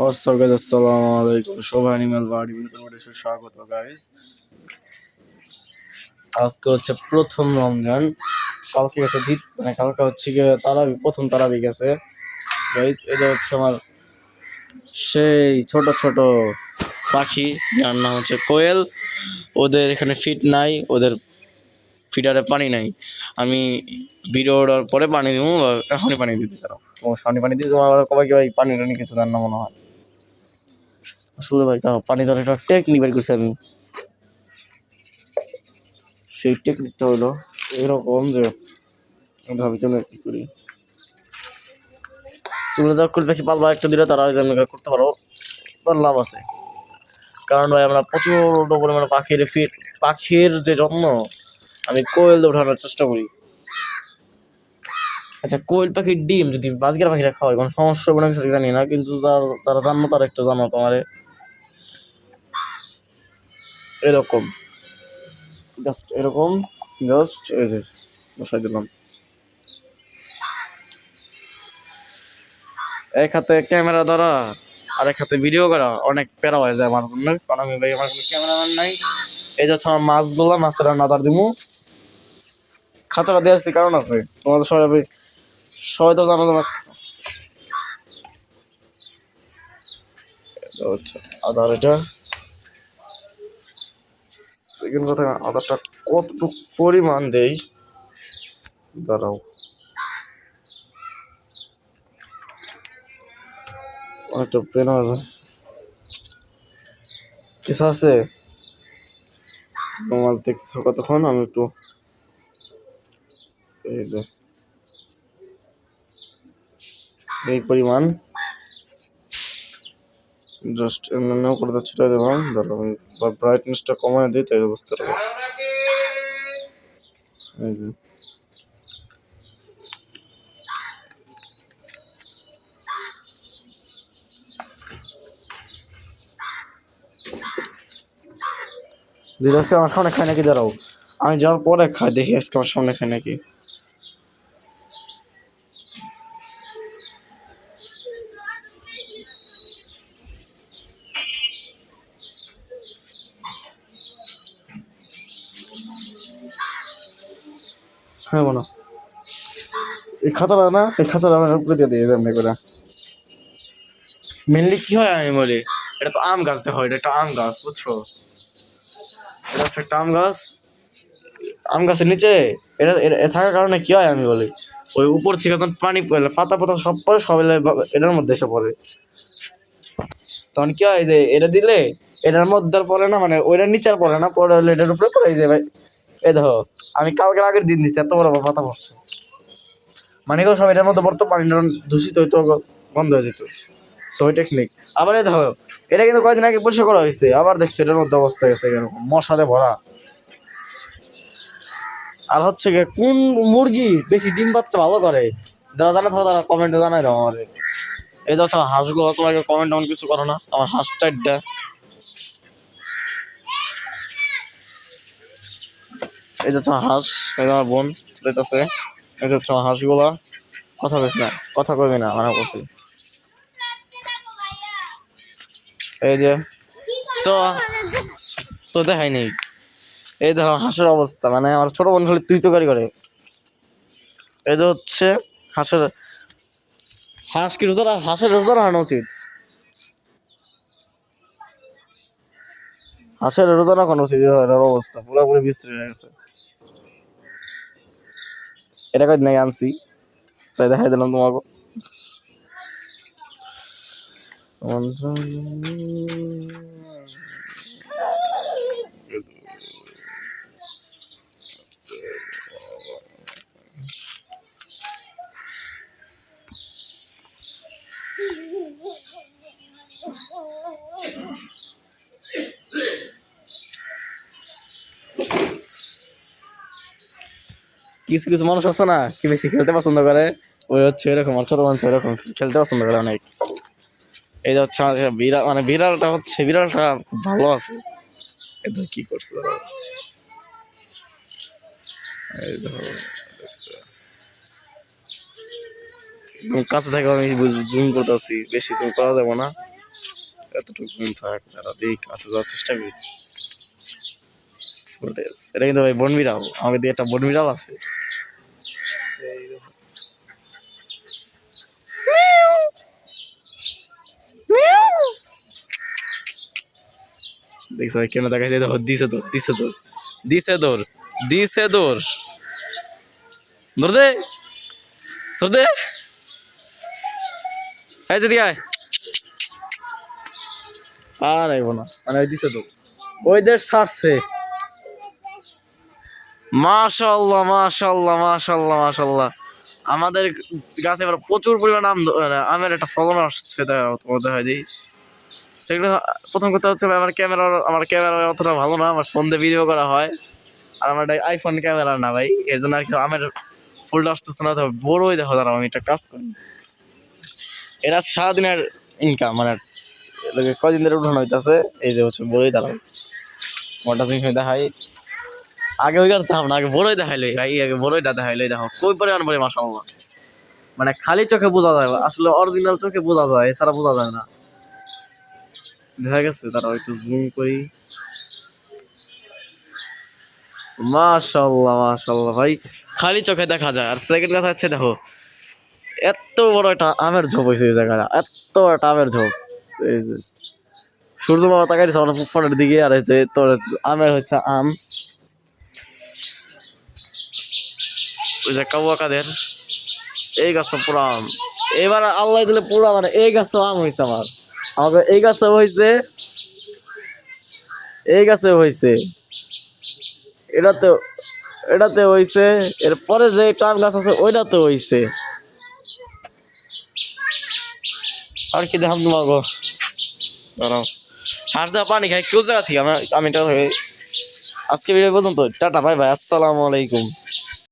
আসসালামু আলাইকুম সবাই অ্যানিমাল বাড়ি ভিডিও স্বাগত গাইস আজকে হচ্ছে প্রথম রমজান। কালকে গেছে দ্বিত মানে কালকে হচ্ছে গিয়ে তারাবি, প্রথম তারাবি গেছে। গাইস এটা হচ্ছে আমার সেই ছোট ছোট পাখি, যার নাম হচ্ছে কোয়েল। ওদের এখানে ফিট নাই, ওদের ফিডারে পানি নাই। আমি ভিডিওর পরে পানি দিব এখনই পানি দিতে তারা তোমার সামনে পানি দিতে তোমার কবে কি ভাই পানি টানি কিছু দেন না মনে হয়। আসলে ভাই পানি ধরে একটা টেকনিক বের করছি আমি। সেই টেকনিকটা হলো এরকম যে ভাবি কেন কি করি? তুমি যা করে দেখি পালবা একটা দিলে তারা করতে পারো, তার লাভ আছে। কারণ ভাই, আমরা প্রচুর পরিমাণে পাখির ফিট পাখির যে যত্ন, আমি কোয়েল ওঠানোর চেষ্টা করি। আচ্ছা কোয়েল পাখির ডিম যদি বাজগের পাখিরা খাওয়ায়, কোনো সমস্যা হবে না কিছু জানি না, কিন্তু তার তারা জানো তার একটা জানো তোমারে। এরকম। জাস্ট এরকম জাস্ট এই যে বসাই দিলাম। এক হাতে ক্যামেরা ধরা আর এক হাতে ভিডিও করা, অনেক প্যারা হয়ে যায় আমার জন্য, কারণ আমি ভাই আমার কোনো ক্যামেরাম্যান নাই। এই যে আমার মাছগুলো, মাছের নাদার দিমু। খাঁচাটা আসছি, কারণ আছে। তোমাদের সবাই সবাই তো জানো তোমার এটা হচ্ছে আধার এটা। সেকেন্ড কথা আধারটা কতটুকু পরিমাণ দেই? দাঁড়াও। অনেকটা পেন আছে কিছু আছে? মাছ দেখতেছো কতক্ষণ? আমি একটু এই যে, এই পরিমাণ। জাস্ট এমনি করে ছিটাই দিলাম ধরো, আমি ব্রাইটনেসটা কমায় দিই, তাই বুঝতে পারব যে। দিদি, আজকে আমার সামনে খায় নাকি? দাঁড়াও। আমি যাওয়ার পরে খাই, দেখি আজকে আমার সামনে খায় নাকি। হ্যাঁ বলো। এই খাঁচাটা না এই খাঁচাটা আমার উপরে দিয়ে দিয়ে এমনি করে মেনলি কি হয় আমি বলি এটা তো আম গাছ দেখো এটা একটা আম গাছ বুঝছ? এটা হচ্ছে একটা আম গাছ। আম গাছের নিচে এটা থাকার কারণে কি হয় আমি বলি ওই উপর থেকে যখন পানি পড়লে পাতা পাতা সব পরে সব এটার মধ্যে এসে পড়ে। তখন কি হয় যে এটা দিলে এটার মধ্যে পড়ে না মানে ওইটার নিচে আর পড়ে না পরে হলে এটার উপরে পড়ে যায় ভাই। এই দেখো, আমি কালকের আগের দিন দিচ্ছি এত বড় পাতা পড়ছে। মানে এগুলো সব এটার মধ্যে পড়তো পানি দূষিত হইতো বন্ধ হয়ে যেত। সো টেকনিক আবার এই দেখো, এটা কিন্তু কয়েকদিন আগে পরিষ্কার করা হয়েছে। আবার দেখছ, এটার মধ্যে অবস্থা গেছে এরকম মশাতে ভরা। আর হচ্ছে গিয়ে, কোন মুরগি বেশি ডিম বাচ্চা ভালো করে? যারা জানে তারা তারা কমেন্টে জানাই দাও আমার। এই হচ্ছে হাঁসগুলো তোমাকে কমেন্ট এমন কিছু করো না, আমার হাঁস চারটা। এই যে হাঁস, এই আমার বোন, দেখতেছে। এই যে হাঁসগুলা, কথা বেশ না, কথা কইবি না মানে করছি এই যে, তো তো দেখাই নেই। এই দেখো, হাঁসের অবস্থা মানে আমার ছোট বোন খালি তুই করে। এই যে হচ্ছে, হাঁসের, হাঁস কি রোজা, হাঁসের রোজা রাখানো উচিত? হাঁসের রোজা রাখানো উচিত এর অবস্থা, পুরোপুরি বিস্তৃত হয়ে গেছে। এটা কই আগে আনছি। তাই দেখাই দিলাম তোমাকে। কিছু কিছু মানুষ আছে না, কি বেশি খেলতে পছন্দ করে? ওই হচ্ছে এরকম, আর ছোট মানুষ এরকম খেলতে পছন্দ করে অনেক। এই যে হচ্ছে আমাদের বিড়াল মানে বিড়ালটা হচ্ছে, বিড়ালটা খুব ভালো আছে। এটা কি করছে দাঁড়াও। এই কাছে থেকে, আমি জুম করতেছি। বেশি জুম করা যাব না। এতটুকু জুম থাক তারা দিক কাছে যাওয়ার চেষ্টা করি। ফুটেজ এটা কিন্তু ভাই দিয়ে একটা আছে। দেখছ ভাই কেন দেখা যায় দিছে তোর দিছে তোর দিছে তোর দিছে ধর দে। দে। এই দিদি আয়। আর আইব না। মানে দিছে তো ওই দেশ ছাড়ছে। মাশাল্লাহ মাশাল্লাহ মাশাল্লাহ মাশাল্লাহ আমাদের গাছে এবার প্রচুর পরিমাণ আম মানে আমের একটা ফলন আসছে, দেখা- হয় সেগুলো প্রথম কথা হচ্ছে আমার ক্যামেরা আমার ক্যামেরা অতটা ভালো না, আমার ফোন দিয়ে ভিডিও করা হয়। আর আমার আইফোন ক্যামেরা না ভাই, এই জন্য আর কি আমের ফুলটা আসতেছে না বড়ই দেখো, দাঁড়াও আমি একটা কাজ করি। এরা সারাদিনের ইনকাম মানে কদিন ধরে উঠানো হইতাছে, এই যে হচ্ছে বড়ই দাঁড়াও। মোটা জিনিস দেখাই। আগে ওই গাছ দেখাম না, আগে বড়ই দেখাই দেখাইলো, ভাই, আগে বড়ইটা দেখাইলো দেখো, কই পরিমাণ বড়ি মাসাল্লাহ মানে খালি চোখে বোঝা যায়, আসলে অরিজিনাল চোখে বোঝা যায়, এছাড়া বোঝা যায় না। দেখা গেছে তারা একটু জুম করি। মাশাল্লাহ মাশাল্লাহ ভাই, খালি চোখে দেখা যায়, আর সেকেন্ড কথা হচ্ছে দেখো, এত বড় একটা আমের ঝোপ হয়েছে এই জায়গাটা, এত একটা আমের ঝোপ। এই যে, সূর্য বাবা তাকাই আমার ফোনের দিকে, আর হচ্ছে তোর আমের হচ্ছে আম। ওই যে কাবুয়া কাদের এই গাছটা পুরো আম। এবার আল্লাহ দিলে পুরো মানে এই গাছও আম হয়েছে আমার। আমাকে এই গাছে হয়েছে এই গাছে হয়েছে এটাতে এটাতে হয়েছে এরপরে যে টাম গাছ আছে ওইটাতে হয়েছে আর কি দেখাম তোমাকে? দাঁড়াও। হাঁস দেওয়া পানি খাই কেউ জায়গা থেকে? আমি আমি আজকে ভিডিও পর্যন্ত, টাটা ভাই ভাই আসসালামু আলাইকুম।